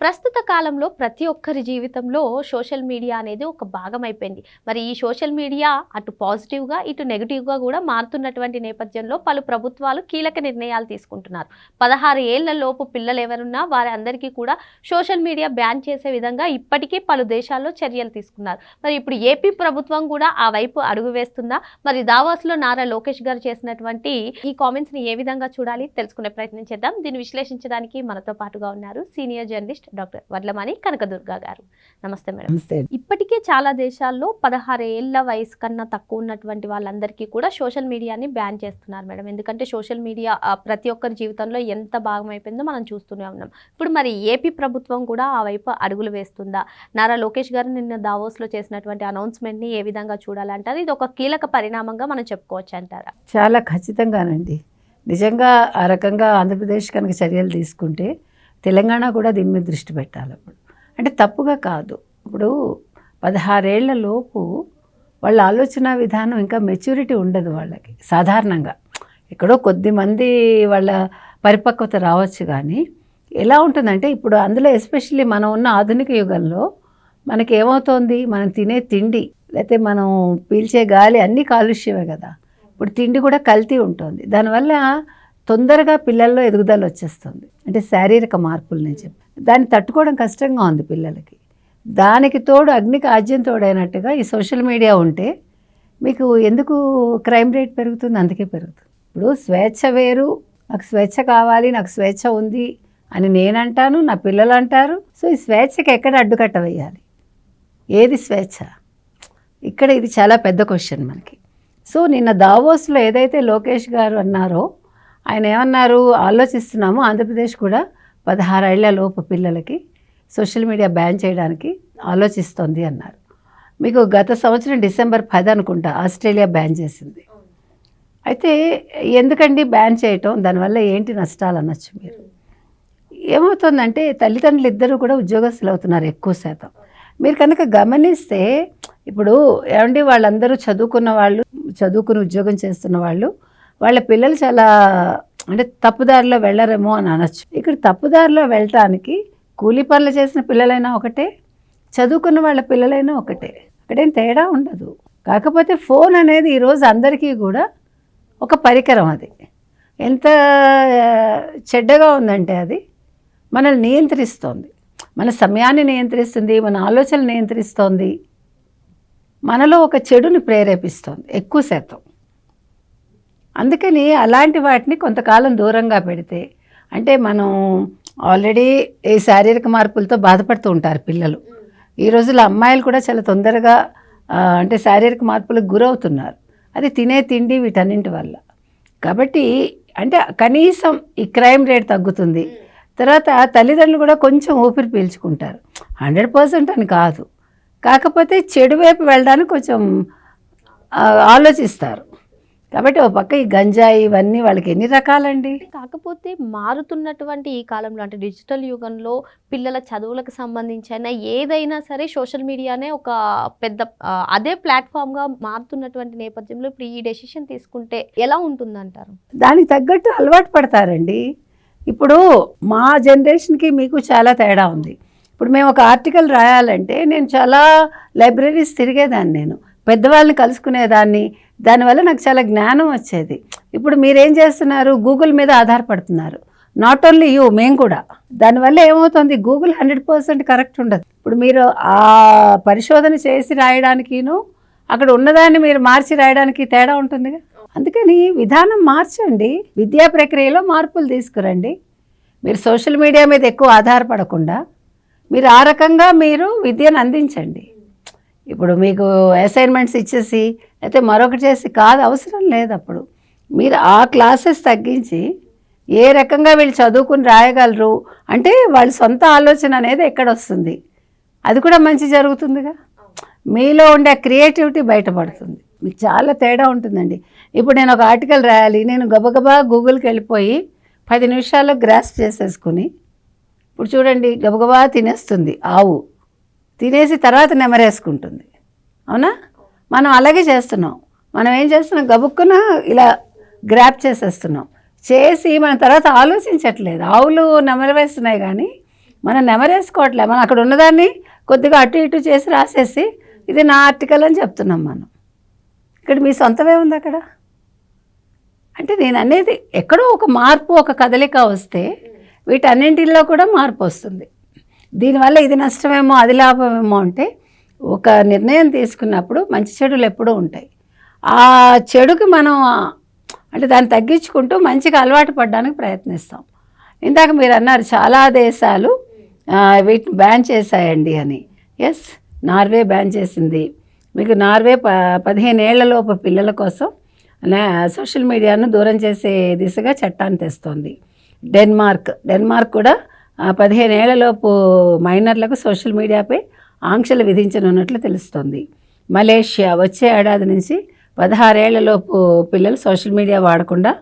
ప్రస్తుత కాలంలో ప్రతి ఒక్కరి జీవితంలో సోషల్ మీడియా అనేది ఒక భాగం అయిపోయింది. మరి ఈ సోషల్ మీడియా అటు పాజిటివ్గా ఇటు నెగిటివ్గా కూడా మారుతున్నటువంటి నేపథ్యంలో పలు ప్రభుత్వాలు కీలక నిర్ణయాలు తీసుకుంటున్నారు. పదహారు ఏళ్ళ లోపు పిల్లలు ఎవరున్నా వారి అందరికీ కూడా సోషల్ మీడియా బ్యాన్ చేసే విధంగా ఇప్పటికే పలు దేశాల్లో చర్యలు తీసుకున్నారు. మరి ఇప్పుడు ఏపీ ప్రభుత్వం కూడా ఆ వైపు అడుగు వేస్తుందా? మరి దావాస్లో నారా లోకేష్ గారు చేసినటువంటి ఈ కామెంట్స్ని ఏ విధంగా చూడాలి? తెలుసుకునే ప్రయత్నం చేద్దాం. దీన్ని విశ్లేషించడానికి మనతో పాటుగా ఉన్నారు senior journalist doctor Vadlamani Kanakadurga గారు. నమస్తే మేడం. ఇప్పటికే చాలా దేశాల్లో పదహారు ఏళ్ళ వయసు కన్నా తక్కువ ఉన్నటువంటి వాళ్ళందరికీ కూడా సోషల్ మీడియాని బ్యాన్ చేస్తున్నారు మేడం. ఎందుకంటే సోషల్ మీడియా ప్రతి ఒక్కరి జీవితంలో ఎంత భాగం అయిపోయిందో మనం చూస్తూనే ఉన్నాం. ఇప్పుడు మరి ఏపీ ప్రభుత్వం కూడా ఆ వైపు అడుగులు వేస్తుందా? నారా లోకేష్ గారు నిన్న దావోస్లో చేసినటువంటి అనౌన్స్మెంట్ని ఏ విధంగా చూడాలంటారు? ఇది ఒక కీలక పరిణామంగా మనం చెప్పుకోవచ్చు అంటారా? చాలా ఖచ్చితంగానండి. నిజంగా ఆ రకంగా ఆంధ్రప్రదేశ్ కనుక చర్యలు తీసుకుంటే తెలంగాణ కూడా దీని మీద దృష్టి పెట్టాలి అప్పుడు. అంటే తప్పుగా కాదు. ఇప్పుడు పదహారేళ్ళ లోపు వాళ్ళ ఆలోచన విధానం ఇంకా మెచ్యూరిటీ ఉండదు వాళ్ళకి సాధారణంగా. ఎక్కడో కొద్ది మంది వాళ్ళ పరిపక్వత రావచ్చు కానీ ఎలా ఉంటుందంటే ఇప్పుడు అందులో ఎస్పెషల్లీ మనం ఉన్న ఆధునిక యుగంలో మనకి ఏమవుతోంది? మనం తినే తిండి లేకపోతే మనం పీల్చే గాలి అన్నీ కాలుష్యమే కదా. ఇప్పుడు తిండి కూడా కల్తీ ఉంటుంది. దానివల్ల తొందరగా పిల్లల్లో ఎదుగుదల వచ్చేస్తుంది. అంటే శారీరక మార్పులు నేను చెప్పి దాన్ని తట్టుకోవడం కష్టంగా ఉంది పిల్లలకి. దానికి తోడు అగ్నికి ఆజ్యం తోడైనట్టుగా ఈ సోషల్ మీడియా ఉంటే మీకు ఎందుకు క్రైమ్ రేట్ పెరుగుతుంది? అందుకే పెరుగుతుంది. ఇప్పుడు స్వేచ్ఛ వేరు నాకు స్వేచ్ఛ కావాలి నాకు స్వేచ్ఛ ఉంది అని నేను అంటాను నా పిల్లలు అంటారు. సో ఈ స్వేచ్ఛకి ఎక్కడ అడ్డుకట్ట వేయాలి? ఏది స్వేచ్ఛ? ఇక్కడ ఇది చాలా పెద్ద క్వశ్చన్ మనకి. సో నిన్న దావోస్లో ఏదైతే లోకేష్ గారు అన్నారో ఆయన ఏమన్నారు? ఆలోచిస్తున్నాము. ఆంధ్రప్రదేశ్ కూడా పదహారేళ్ళ లోపు పిల్లలకి సోషల్ మీడియా బ్యాన్ చేయడానికి ఆలోచిస్తోంది అన్నారు. మీకు గత సంవత్సరం డిసెంబర్ పది అనుకుంటా ఆస్ట్రేలియా బ్యాన్ చేసింది. అయితే ఎందుకండి బ్యాన్ చేయటం? దానివల్ల ఏంటి నష్టాలు అనొచ్చు మీరు? ఏమవుతుందంటే తల్లిదండ్రులు ఇద్దరు కూడా ఉద్యోగస్తులు అవుతున్నారు ఎక్కువ శాతం. మీరు కనుక గమనిస్తే ఇప్పుడు ఏమండి? వాళ్ళందరూ చదువుకున్న వాళ్ళు చదువుకుని ఉద్యోగం చేస్తున్న వాళ్ళు వాళ్ళ పిల్లలు చాలా అంటే తప్పుదారిలో వెళ్ళరేమో అని అనొచ్చు. ఇక్కడ తప్పుదారిలో వెళ్ళటానికి కూలీ పనులు చేసిన పిల్లలైనా ఒకటే చదువుకున్న వాళ్ళ పిల్లలైనా ఒకటే. అక్కడేం తేడా ఉండదు. కాకపోతే ఫోన్ అనేది ఈరోజు అందరికీ కూడా ఒక పరికరం అది. ఎంత చెడ్డగా ఉందంటే అది మనల్ని నియంత్రిస్తోంది. మన సమయాన్ని నియంత్రిస్తుంది మన ఆలోచనలు నియంత్రిస్తోంది. మనలో ఒక చెడుని ప్రేరేపిస్తోంది ఎక్కువ శాతం. అందుకని అలాంటి వాటిని కొంతకాలం దూరంగా పెడితే అంటే మనం ఆల్రెడీ ఈ శారీరక మార్పులతో బాధపడుతూ ఉంటారు పిల్లలు. ఈ రోజుల్లో అమ్మాయిలు కూడా చాలా తొందరగా అంటే శారీరక మార్పులకు గురవుతున్నారు. అది తినే తిండి వీటన్నింటి వల్ల. కాబట్టి అంటే కనీసం ఈ క్రైమ్ రేట్ తగ్గుతుంది. తర్వాత తల్లిదండ్రులు కూడా కొంచెం ఊపిరి పీల్చుకుంటారు. హండ్రెడ్ పర్సెంట్ అని కాదు. కాకపోతే చెడు వైపు వెళ్ళడానికి కొంచెం ఆలోచిస్తారు. కాబట్టి ఒక పక్క ఈ గంజాయి ఇవన్నీ వాళ్ళకి ఎన్ని రకాలండి? కాకపోతే మారుతున్నటువంటి ఈ కాలంలో అంటే డిజిటల్ యుగంలో పిల్లల చదువులకు సంబంధించిన ఏదైనా సరే సోషల్ మీడియానే ఒక పెద్ద అదే ప్లాట్ఫామ్గా మారుతున్నటువంటి నేపథ్యంలో ఇప్పుడు ఈ డెసిషన్ తీసుకుంటే ఎలా ఉంటుందంటారు? దానికి తగ్గట్టు అలవాటు పడతారండి. ఇప్పుడు మా జనరేషన్కి మీకు చాలా తేడా ఉంది. ఇప్పుడు మేము ఒక ఆర్టికల్ రాయాలంటే నేను చాలా లైబ్రరీస్ తిరిగేదాన్ని నేను. పెద్దవాళ్ళని కలుసుకునేదాన్ని దానివల్ల నాకు చాలా జ్ఞానం వచ్చేది. ఇప్పుడు మీరేం చేస్తున్నారు? గూగుల్ మీద ఆధారపడుతున్నారు. నాట్ ఓన్లీ యూ మేము కూడా. దానివల్ల ఏమవుతుంది? గూగుల్ హండ్రెడ్ పర్సెంట్ కరెక్ట్ ఉండదు. ఇప్పుడు మీరు ఆ పరిశోధన చేసి రాయడానికిను అక్కడ ఉన్నదాన్ని మీరు మార్చి రాయడానికి తేడా ఉంటుందిగా? అందుకని విధానం మార్చండి. విద్యా ప్రక్రియలో మార్పులు తీసుకురండి. మీరు సోషల్ మీడియా మీద ఎక్కువ ఆధారపడకుండా మీరు ఆ రకంగా మీరు విద్యను అందించండి. ఇప్పుడు మీకు అసైన్మెంట్స్ ఇచ్చేసి అయితే మరొకటి చేసి కాదు అవసరం లేదు అప్పుడు. మీరు ఆ క్లాసెస్ తగ్గించి ఏ రకంగా వీళ్ళు చదువుకుని రాయగలరు అంటే వాళ్ళ సొంత ఆలోచన అనేది ఎక్కడ వస్తుంది అది కూడా మంచి జరుగుతుందిగా? మీలో ఉండే క్రియేటివిటీ బయటపడుతుంది. మీకు చాలా తేడా ఉంటుందండి. ఇప్పుడు నేను ఒక ఆర్టికల్ రాయాలి నేను గబగబా గూగుల్కి వెళ్ళిపోయి పది నిమిషాల్లో గ్రాస్ చేసేసుకుని ఇప్పుడు చూడండి గబగబా తినేస్తుంది ఆవు. తినేసి తర్వాత నెమరేసుకుంటుంది. అవునా? మనం అలాగే చేస్తున్నాం. మనం ఏం చేస్తున్నాం? గబుక్కున ఇలా గ్రాప్ చేసేస్తున్నాం. చేసి మన తర్వాత ఆలోచించట్లేదు. ఆవులు నెమరవేస్తున్నాయి కానీ మనం నెమరేసుకోవట్లేదు. మనం అక్కడ ఉన్నదాన్ని కొద్దిగా అటు ఇటు చేసి రాసేసి ఇది నా ఆర్టికల్ అని చెప్తున్నాం మనం. ఇక్కడ మీ సొంతమే ఉంది అక్కడ? అంటే నేను అనేది ఎక్కడో ఒక మార్పు ఒక కదలిక వస్తే వీటన్నింటిలో కూడా మార్పు వస్తుంది. దీనివల్ల ఇది నష్టమేమో అది లాభమేమో అంటే ఒక నిర్ణయం తీసుకున్నప్పుడు మంచి చెడులు ఎప్పుడూ ఉంటాయి. ఆ చెడుకి మనం అంటే దాన్ని తగ్గించుకుంటూ మంచిగా అలవాటు పడడానికి ప్రయత్నిస్తాం. ఇందాక మీరు అన్నారు చాలా దేశాలు వీటిని బ్యాన్ చేశాయండి అని. ఎస్ నార్వే బ్యాన్ చేసింది. మీకు నార్వే ప పదిహేనేళ్ళలోపు పిల్లల కోసం సోషల్ మీడియాను దూరం చేసే దిశగా చట్టాన్ని తెస్తోంది. డెన్మార్క్ డెన్మార్క్ కూడా పదిహేనేళ్ళలోపు పదిహేను మైనర్లకు సోషల్ మీడియాపై ఆంక్షలు విధించనున్నట్లు తెలుస్తోంది. మలేషియా వచ్చే ఏడాది నుంచి పదహారేళ్ళలోపు పిల్లలు సోషల్ మీడియా వాడకుండా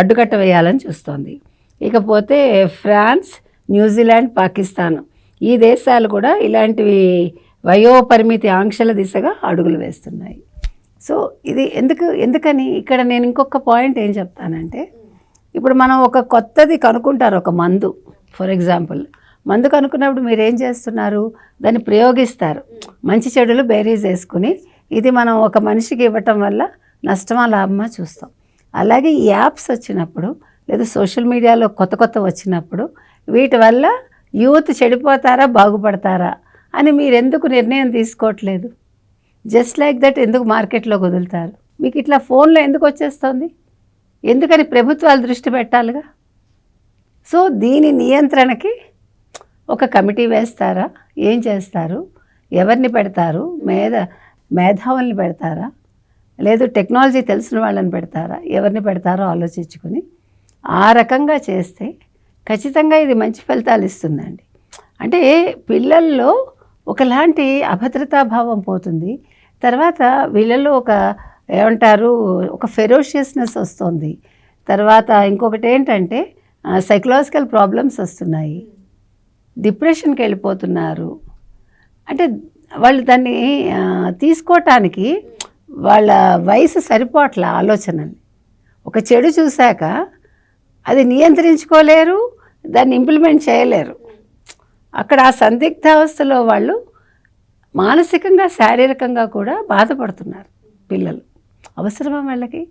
అడ్డుకట్ట వేయాలని చూస్తోంది. ఇకపోతే ఫ్రాన్స్ న్యూజిలాండ్ పాకిస్తాన్ ఈ దేశాలు కూడా ఇలాంటివి వయోపరిమితి ఆంక్షల దిశగా అడుగులు వేస్తున్నాయి. సో ఇది ఎందుకు ఎందుకని? ఇక్కడ నేను ఇంకొక పాయింట్ ఏం చెప్తానంటే ఇప్పుడు మనం ఒక కొత్తది కనుక్కుంటారు ఒక మందు. ఫర్ ఎగ్జాంపుల్ మందు కనుక్కున్నప్పుడు మీరు ఏం చేస్తున్నారు? దాన్ని ప్రయోగిస్తారు. మంచి చెడులు బేరీజ్ వేసుకుని ఇది మనం ఒక మనిషికి ఇవ్వటం వల్ల నష్టమా లాభమా చూస్తాం. అలాగే ఈ యాప్స్ వచ్చినప్పుడు లేదా సోషల్ మీడియాలో కొత్త కొత్త వచ్చినప్పుడు వీటి వల్ల యూత్ చెడిపోతారా బాగుపడతారా అని మీరు ఎందుకు నిర్ణయం తీసుకోవట్లేదు? జస్ట్ లైక్ దట్ ఎందుకు మార్కెట్లో వదులుతారు మీకు ఇట్లా ఫోన్లో ఎందుకు వచ్చేస్తుంది? ఎందుకని ప్రభుత్వాలు దృష్టి పెట్టాలిగా? సో దీని నియంత్రణకి ఒక కమిటీ వేస్తారా? ఏం చేస్తారు? ఎవరిని పెడతారు? మేధ మేధావుల్ని పెడతారా? లేదు టెక్నాలజీ తెలిసిన వాళ్ళని పెడతారా? ఎవరిని పెడతారో ఆలోచించుకుని ఆ రకంగా చేస్తే ఖచ్చితంగా ఇది మంచి ఫలితాలు ఇస్తుందండి. అంటే పిల్లల్లో ఒకలాంటి అభద్రతా భావం పోతుంది. తర్వాత వీళ్ళల్లో ఒక ఏమంటారు? ఒక ఫెరోషియస్నెస్ వస్తుంది. తర్వాత ఇంకొకటి ఏంటంటే సైకలాజికల్ ప్రాబ్లమ్స్ వస్తున్నాయి. డిప్రెషన్కి వెళ్ళిపోతున్నారు. అంటే వాళ్ళు దాన్ని తీసుకోవటానికి వాళ్ళ వయసు సరిపోట్ల ఆలోచనని ఒక చెడు చూశాక అది నియంత్రించుకోలేరు దాన్ని ఇంప్లిమెంట్ చేయలేరు. అక్కడ ఆ సందిగ్ధావస్థలో వాళ్ళు మానసికంగా శారీరకంగా కూడా బాధపడుతున్నారు పిల్లలు. అవసరమా వాళ్ళకి?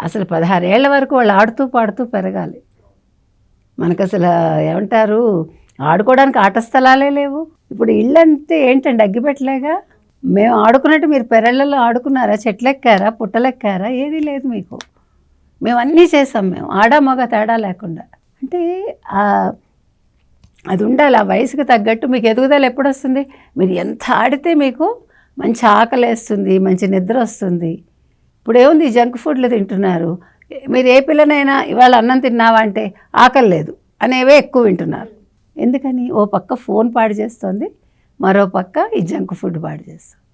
అసలు పదహారేళ్ళ వరకు వాళ్ళు ఆడుతూ పాడుతూ పెరగాలి. మనకు అసలు ఏమంటారు ఆడుకోవడానికి ఆట స్థలాలే లేవు. ఇప్పుడు ఇళ్ళు అంతే ఏంటండి అగ్గిపెట్టలేగా మేము ఆడుకున్నట్టు మీరు పెరళ్ళలో ఆడుకున్నారా? చెట్లెక్కారా? పుట్టలెక్కారా? ఏదీ లేదు మీకు. మేము అన్నీ చేసాం మేము ఆడ మగ తేడా లేకుండా. అంటే అది ఉండాలి ఆ వయసుకు తగ్గట్టు మీకు ఎదుగుదల ఎప్పుడు వస్తుంది మీరు ఎంత ఆడితే మీకు మంచి ఆకలి వేస్తుంది మంచి నిద్ర వస్తుంది ఇప్పుడు ఏముంది జంక్ ఫుడ్లు తింటున్నారు? మీరు ఏ పిల్లనైనా ఇవాళ అన్నం తిన్నావా అంటే ఆకలి లేదు అనేవే ఎక్కువ వింటున్నారు. ఎందుకని? ఓ పక్క ఫోన్ పాడు చేస్తుంది మరో పక్క ఈ జంక్ ఫుడ్ పాడు చేస్తుంది.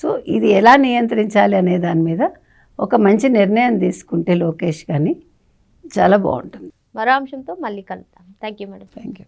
సో ఇది ఎలా నియంత్రించాలి అనే దాని మీద ఒక మంచి నిర్ణయం తీసుకుంటే లోకేష్ కానీ చాలా బాగుంటుంది. మరో అంశంతో మళ్ళీ కలుద్దాం. Thank you madam. Thank you